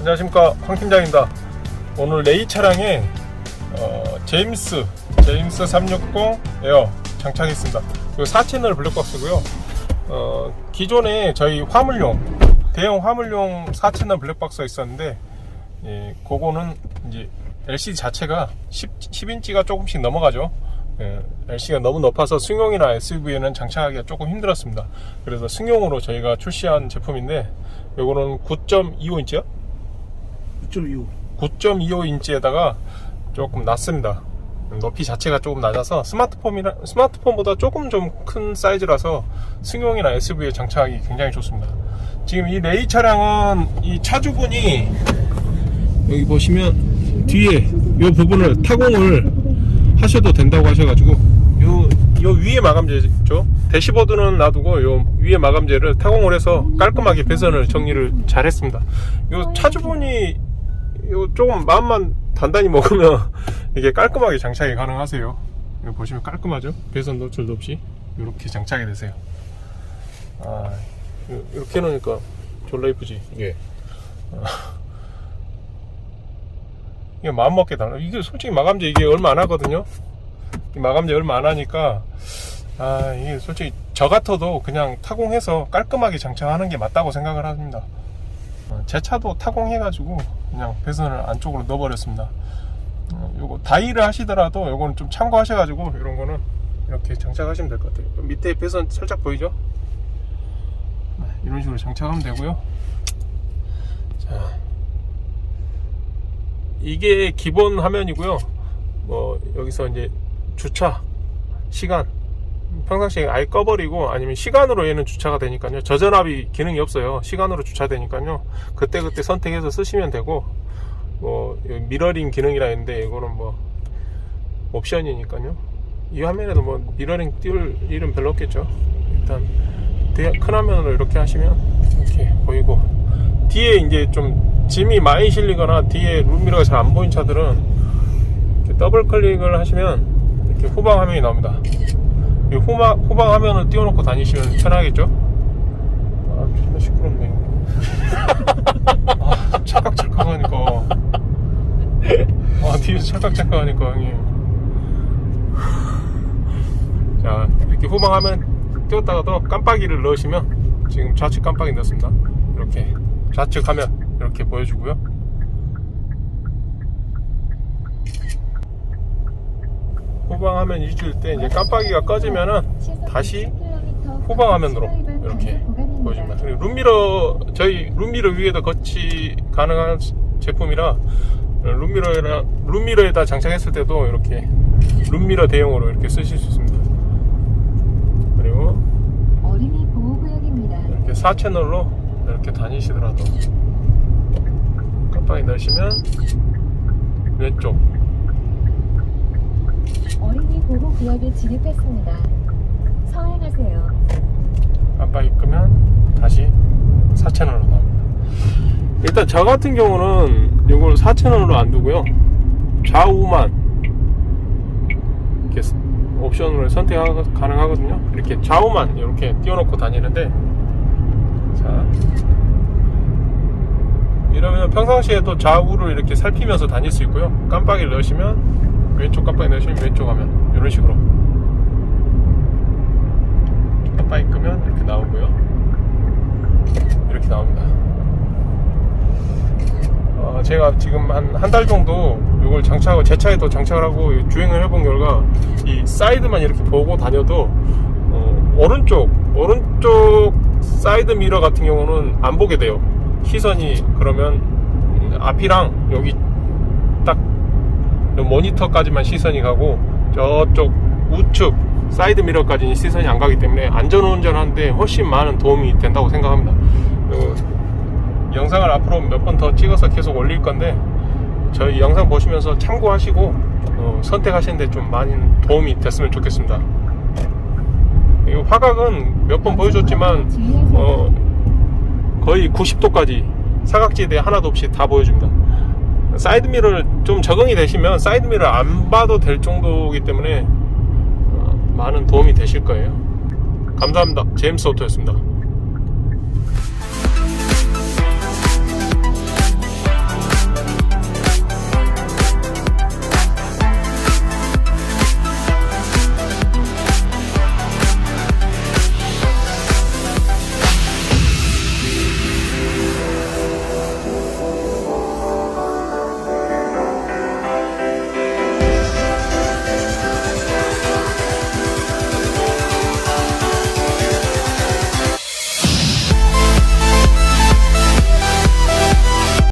안녕하십니까 황 팀장입니다. 오늘 레이 차량에 어, 제임스 제임스 360 에어 장착했습니다. 이거 4채널 블랙박스고요. 어, 기존에 저희 화물용 대형 화물용 4채널 블랙박스가 있었는데 예, 그거는 이제 LCD 자체가 10, 10인치가 조금씩 넘어가죠. 예, LC가 너무 높아서 승용이나 SUV에는 장착하기가 조금 힘들었습니다. 그래서 승용으로 저희가 출시한 제품인데 요거는 9.25인치요? 6.25 9.25인치에다가 조금 낮습니다. 높이 자체가 조금 낮아서 스마트폰이라 스마트폰보다 조금 좀 큰 사이즈라서 승용이나 SUV에 장착하기 굉장히 좋습니다. 지금 이 레이 차량은 이 차주분이 여기 보시면 뒤에 이 부분을 타공을 하셔도 된다고 하셔가지고 요, 요 위에 마감재죠. 대시보드는 놔두고 요 위에 마감재를 타공을 해서 깔끔하게 배선을 정리를 잘 했습니다. 요 차주분이 요 조금 마음만 단단히 먹으면 이게 깔끔하게 장착이 가능하세요. 이거 보시면 깔끔하죠? 배선 노출도 없이 이렇게 장착이 되세요. 아, 요- 이렇게 해놓으니까 졸라 이쁘지? 예. 이게 마음 먹게 달라. 이게 솔직히 마감재 이게 얼마 안 하거든요. 이 마감재 얼마 안 하니까 아 이게 솔직히 저 같아도 그냥 타공해서 깔끔하게 장착하는 게 맞다고 생각을 합니다. 어, 제 차도 타공해가지고 그냥 배선을 안쪽으로 넣어버렸습니다. 어, 요거 다이를 하시더라도 요거는 좀 참고하셔가지고 이런 거는 이렇게 장착하시면 될 것 같아요. 밑에 배선 살짝 보이죠? 네, 이런 식으로 장착하면 되고요. 자, 이게 기본 화면이고요. 뭐 여기서 이제 주차 시간 평상시에 아예 꺼버리고 아니면 시간으로 얘는 주차가 되니까요. 저전압이 기능이 없어요. 시간으로 주차되니까요. 그때 그때 선택해서 쓰시면 되고 뭐 미러링 기능이라 했는데 이거는 뭐 옵션이니까요. 이 화면에도 뭐 미러링 띄울 일은 별로 없겠죠. 일단 대- 큰 화면으로 이렇게 하시면 이렇게 보이고 뒤에 이제 좀 짐이 많이 실리거나 뒤에 룸미러가 잘 안 보인 차들은 더블 클릭을 하시면 이렇게 후방 화면이 나옵니다. 이 후방, 후방 화면을 띄워놓고 다니시면 편하겠죠? 아, 존나 시끄럽네. 아, 찰칵찰칵 하니까. 아, 뒤에서 찰칵찰칵 하니까, 형님. 자, 이렇게 후방 화면 띄웠다가도 깜빡이를 넣으시면 지금 좌측 깜빡이 넣습니다. 이렇게 좌측 화면 이렇게 보여주고요. 후방 화면 잊을 때 이제 깜빡이가 꺼지면은 다시 후방 화면으로 이렇게 보여줍니다. 그리고 룸미러 저희 룸미러 위에도 거치 가능한 제품이라 룸미러에다 룸미러에다 장착했을 때도 이렇게 룸미러 대용으로 이렇게 쓰실 수 있습니다. 그리고. 이렇게 4채널로 이렇게 다니시더라도 깜빡이 넣으시면 왼쪽 어린이 보호 구역에 진입했습니다. 서행하세요. 깜빡이 끄면 다시 4채널로 나옵니다. 일단 저 같은 경우는 이걸 4채널로 안 두고요. 좌우만 이렇게 옵션으로 선택 가능하거든요. 이렇게 좌우만 이렇게 띄워놓고 다니는데 자 이러면 평상시에도 좌우를 이렇게 살피면서 다닐 수 있고요. 깜빡이를 넣으시면 왼쪽 깜빡이 넣으시면 왼쪽 화면 이런 식으로 깜빡이 끄면 이렇게 나오고요. 이렇게 나옵니다. 어, 제가 지금 한 한 달 정도 이걸 장착하고 제 차에도 장착을 하고 주행을 해본 결과 이 사이드만 이렇게 보고 다녀도 어, 오른쪽 오른쪽 사이드 미러 같은 경우는 안 보게 돼요. 시선이 그러면 음, 앞이랑 여기 딱 모니터까지만 시선이 가고 저쪽 우측 사이드 미러까지는 시선이 안 가기 때문에 안전 운전하는데 훨씬 많은 도움이 된다고 생각합니다. 영상을 앞으로 몇 번 더 찍어서 계속 올릴 건데 저희 영상 보시면서 참고하시고 어, 선택하시는데 좀 많이 도움이 됐으면 좋겠습니다. 이 화각은 몇 번 보여줬지만 어, 거의 90도까지 사각지대 하나도 없이 다 보여줍니다. 사이드미러를 좀 적응이 되시면 사이드미러 안 봐도 될 정도이기 때문에 어, 많은 도움이 되실 거예요. 감사합니다. 제임스 오토였습니다.